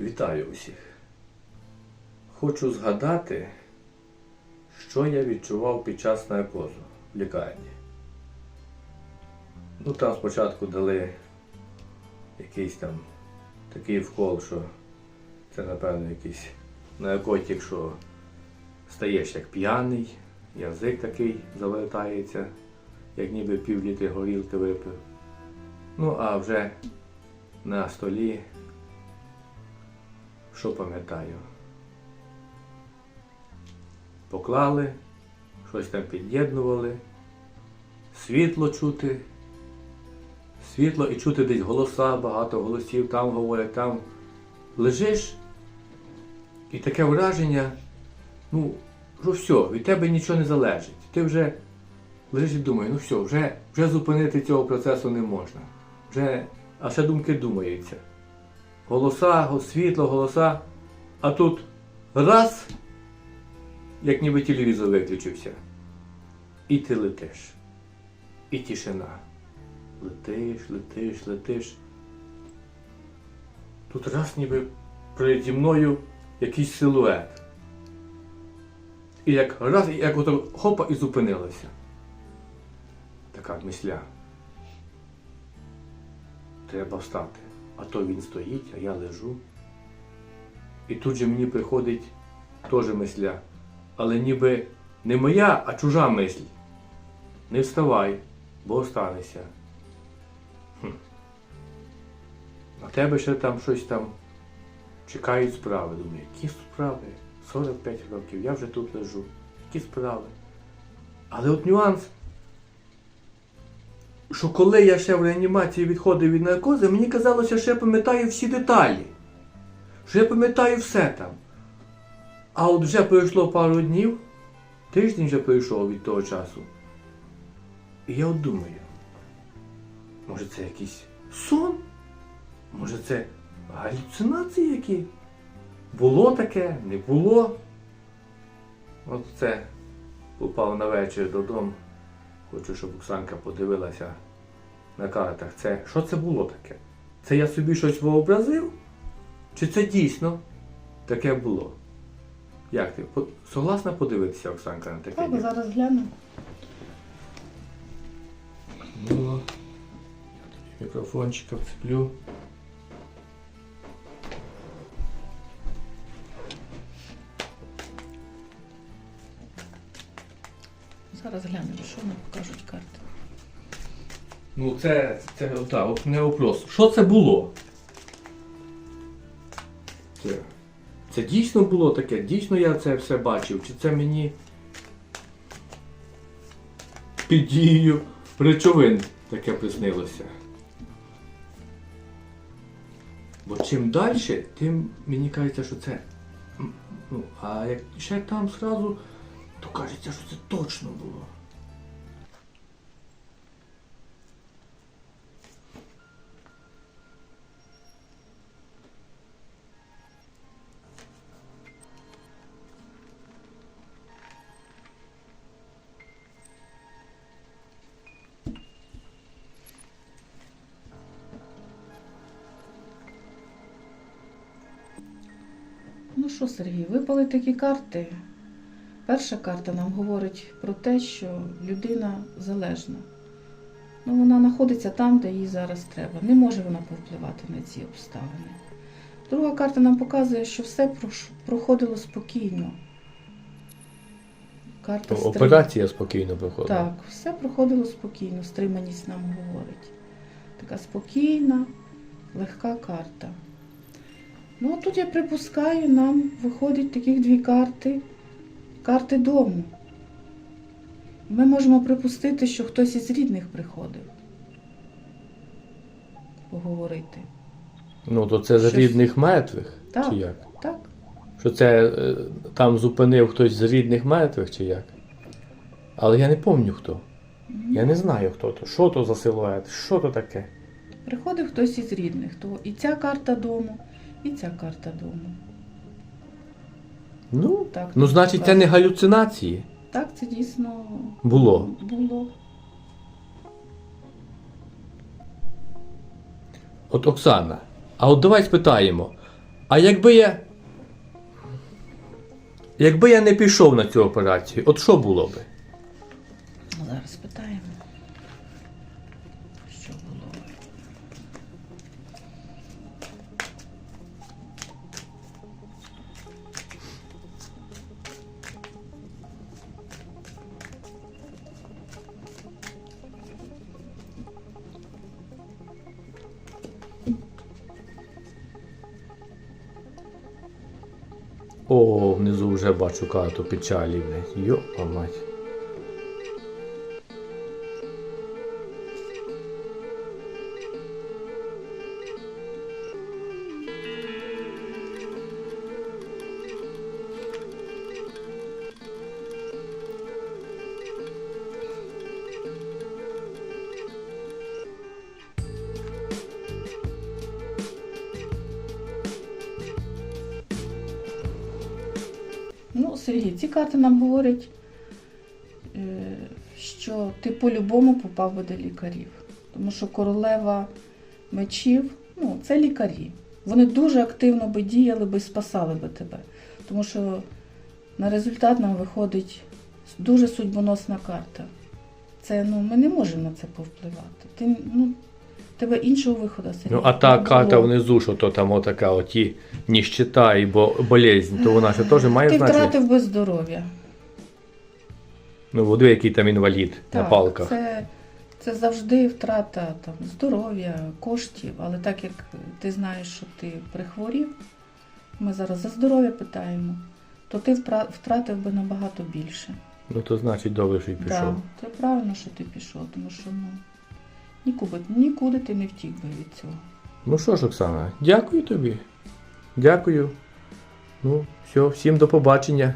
Вітаю усіх. Хочу згадати, що я відчував під час наркозу в лікарні. Ну, там спочатку дали якийсь там такий вкол, що це, напевно, якийсь наркотик, що стаєш як п'яний, язик такий завертається, як ніби пів літри горілки випив. Ну, а вже на столі що пам'ятаю? Поклали, щось там під'єднували, світло чути, світло і чути десь голоса, багато голосів, там говорять, там лежиш, і таке враження, ну, що все, від тебе нічого не залежить. Ти вже лежиш і думаєш, ну все, вже, вже зупинити цього процесу не можна. Вже, а ще думки думаються голоса, світло, голоса. А тут раз, як ніби телевізор виключився. І ти летиш. І тишина. Летиш, летиш, летиш. Тут раз ніби переді мною якийсь силует. І як раз, як ото хопа і зупинилося. Така мисля. Треба встати. А то він стоїть, а я лежу. І тут же мені приходить теж мисля. Але ніби не моя, а чужа мисль. Не вставай, бо останешся. Хм. На тебе ще там щось там чекають справи. Думаю, які справи? 45 років, я вже тут лежу. Які справи? Але от нюанс що коли я ще в реанімації відходив від наркози, мені казалося, що я пам'ятаю всі деталі. Що я пам'ятаю все там. А от вже пройшло пару днів, тиждень вже пройшов від того часу. І я от думаю, може це якийсь сон? Може це галюцинації які? Було таке, не було. От це попав на вечір додому. Хочу, щоб Оксанка подивилася на картах. Це, що це було таке? Це я собі щось вообразив? Чи це дійсно таке було? Як ти? Согласна подивитися, Оксанка, на таке? Так, зараз гляну. Ну, мікрофончика вцеплю. Зараз глянемо, що нам покажуть карти. Ну, це, це так, от не вопрос. Що це було? Це, це дійсно було таке? Дійсно я це все бачив? Чи це мені під дією речовин таке приснилося? Бо чим далі, тим мені кажеться, що це. Ну, а як ще там зразу, то кажеться, що це точно було. Ну що, Сергій, випали такі карти. Перша карта нам говорить про те, що людина залежна. Ну, вона знаходиться там, де їй зараз треба. Не може вона повпливати на ці обставини. Друга карта нам показує, що все проходило спокійно. Карта стрим- Операція спокійно проходила. Так, все проходило спокійно, стриманість нам говорить. Така спокійна, легка карта. Ну, тут я припускаю, нам виходять таких дві карти, карти дому. Ми можемо припустити, що хтось із рідних приходив поговорити. Ну, то це з Щось- рідних мертвих? Так. Чи як? Так? Що це е, там зупинив хтось з рідних мертвих, чи як? Але я не пам'ятаю хто. Я не знаю хто то. Що то за силует? Що то таке? Приходив хтось із рідних. То і ця карта дому, і ця карта дому. Ну, Так, ну значить, це не галюцинації Так, це дійсно було. було. От Оксана, а от давай спитаємо, А якби я. Якби я не пішов на цю операцію, от що було би? Зараз питаємо. О, внизу вже бачу карту печалі, Йо, мать. Ну, Сергій, ці карти нам говорять, е, що ти по-любому попав би до лікарів. Тому що королева мечів ну, це лікарі. Вони дуже активно би діяли би і спасали би тебе. Тому що на результат нам виходить дуже судьбоносна карта. Це, ну, ми не можемо на це повпливати. Ти, ну, тебе іншого виходу Сергій, Ну, а та не карта внизу, що то там отака оті ніщита і бо, болезнь, то вона ще теж має Ти значення. втратив би здоров'я. Ну, води, який там інвалід на Так, палках. Це, це завжди втрата там, здоров'я, коштів, але так як ти знаєш, що ти прихворів, ми зараз за здоров'я питаємо, то ти втратив би набагато більше. Ну то значить добре, що й пішов. Да, це правильно, що ти пішов, тому що ну, нікуди, нікуди ти не втік би від цього. Ну що ж, Оксана, дякую тобі. Дякую. Ну, все, всім до побачення.